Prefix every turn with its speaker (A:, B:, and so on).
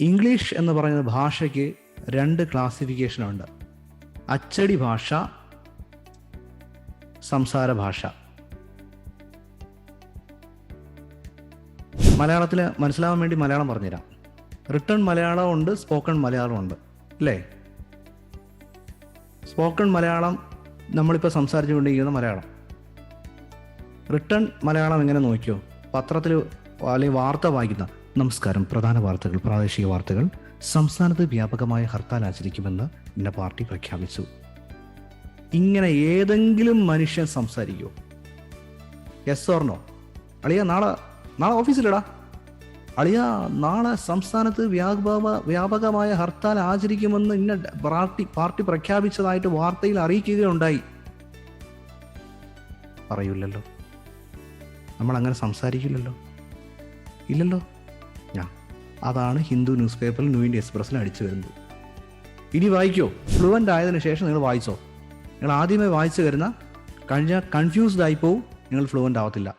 A: English എന്ന് പറയുന്ന ഭാഷയ്ക്ക് രണ്ട് ക്ലാസിഫിക്കേഷനുണ്ട് അച്ചടി ഭാഷ സംസാര ഭാഷ. മലയാളത്തിൽ മനസ്സിലാവാൻ വേണ്ടി മലയാളം പറഞ്ഞുതരാം. റിട്ടേൺ മലയാളം ഉണ്ട് സ്പോക്കൺ മലയാളം ഉണ്ട്. അല്ലേ? സ്പോക്കൺ മലയാളം നമ്മളിപ്പോൾ സംസാരിച്ചുകൊണ്ടിരിക്കുന്ന മലയാളം. റിട്ടേൺ മലയാളം എങ്ങനെ നോക്കിയോ? പത്രത്തിൽ അല്ലെങ്കിൽ വാർത്ത വായിക്കുന്ന നമസ്കാരം. പ്രധാന വാർത്തകൾ പ്രാദേശിക വാർത്തകൾ സംസ്ഥാനത്ത് വ്യാപകമായ ഹർത്താൽ ആചരിക്കുമെന്ന് ഇന്ന പാർട്ടി പ്രഖ്യാപിച്ചു. ഇങ്ങനെ ഏതെങ്കിലും മനുഷ്യൻ സംസാരിക്കുമോ യെസ് ഓർണോ അളിയ നാളെ നാളെ ഓഫീസിലിടാ. അളിയ നാളെ സംസ്ഥാനത്ത് വ്യാപക വ്യാപകമായ ഹർത്താൽ ആചരിക്കുമെന്ന് ഇന്ന പാർട്ടി പാർട്ടി പ്രഖ്യാപിച്ചതായിട്ട് വാർത്തയിൽ അറിയിക്കുകയുണ്ടായി. പറയൂലല്ലോ നമ്മൾ അങ്ങനെ സംസാരിക്കില്ലല്ലോ. ഇല്ലല്ലോ. ഞാൻ അതാണ് ഹിന്ദു ന്യൂസ് പേപ്പറിൽ ന്യൂ ഇന്ത്യ എക്സ്പ്രസ്സിൽ അടിച്ചു വരുന്നത്. ഇനി വായിക്കോ. ഫ്ലുവന്റ് ആയതിനു ശേഷം നിങ്ങൾ വായിച്ചോ. നിങ്ങൾ ആദ്യമേ വായിച്ചു വരുന്ന കഴിഞ്ഞ കൺഫ്യൂസ്ഡ് ആയി നിങ്ങൾ ഫ്ലുവന്റ് ആവത്തില്ല.